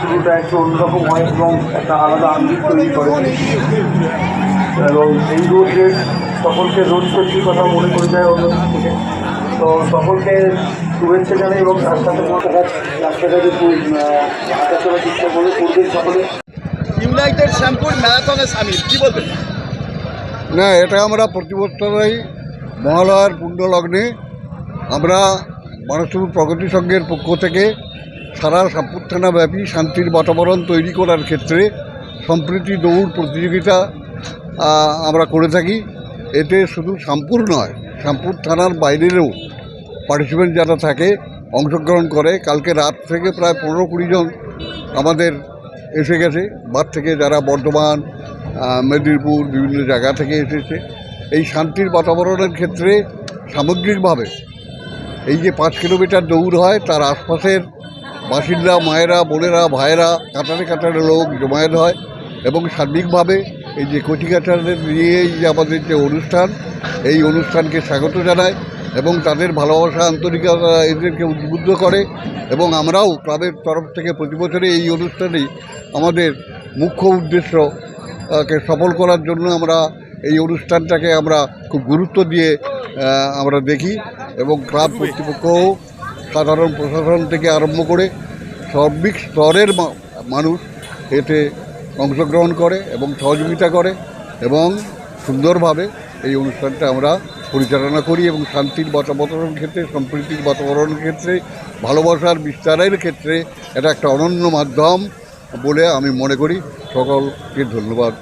শুরুটা একটু অন্যরকম হয় এবং একটা আলাদা আঙ্গিক তৈরি করে এবং এই রোডের সকলকে রোড সেফটির কথা মনে করে যায় অন্য থেকে। তো সকলকে শুভেচ্ছা জানাই এবং তার সাথে রাস্তাঘাট রাস্তাঘাটে হাঁটা চলার চেষ্টা করে করবেন সকলে ইউনাইটেড শ্যামপুর ম্যারাথনে সামিল কি বলবেন? না এটা আমরা প্রতি বছরই মহালয়ার পুণ্যলগ্নে আমরা মানুষপুর প্রগতি সংঘের পক্ষ থেকে সারা সাতপুর থানাব্যাপী শান্তির বাতাবরণ তৈরি করার ক্ষেত্রে সম্প্রীতি দৌড় প্রতিযোগিতা আমরা করে থাকি। এতে শুধু শ্যামপুর নয় শ্যামপুর থানার বাইরেরও পার্টিসিপেন্ট যারা থাকে, অংশগ্রহণ করে। কালকে রাত থেকে প্রায় পনেরো কুড়ি জন আমাদের এসে গেছে। বাদ থেকে যারা বর্ধমান মেদিনীপুর, বিভিন্ন জায়গা থেকে এসেছে। এই শান্তির বাতাবরণের ক্ষেত্রে সামগ্রিকভাবে এই যে পাঁচ কিলোমিটার দৌড় হয়, তার আশপাশের বাসিন্দা মায়েরা বোনেরা ভাইয়েরা কাতারে কাতারে লোক জমায়েত হয় এবং সার্বিকভাবে এই যে কচি কাটারদের নিয়ে যে আমাদের যে অনুষ্ঠান এই অনুষ্ঠানকে স্বাগত জানায় এবং তাদের ভালোবাসা আন্তরিকতা এদেরকে উদ্বুদ্ধ করে এবং আমরাও ক্লাবের তরফ থেকে প্রতি বছরে এই অনুষ্ঠানেই আমাদের মুখ্য উদ্দেশ্য আহ, কে সফল করার জন্য আমরা এই অনুষ্ঠানটাকে আমরা খুব গুরুত্ব দিয়ে আমরা দেখি এবং ক্লাব কর্তৃপক্ষও সাধারণ প্রশাসন থেকে আরম্ভ করে সর্বিক স্তরের মানুষ এতে অংশগ্রহণ করে এবং সহযোগিতা করে এবং সুন্দরভাবে এই অনুষ্ঠানটা আমরা পরিচালনা করি এবং শান্তির বাতাবরণ ক্ষেত্রে, সম্প্রীতির বাতাবরণের ক্ষেত্রে, ভালোবাসার বিস্তারের ক্ষেত্রে এটা একটা অনন্য মাধ্যম বলে আমি মনে করি। সকলকে ধন্যবাদ।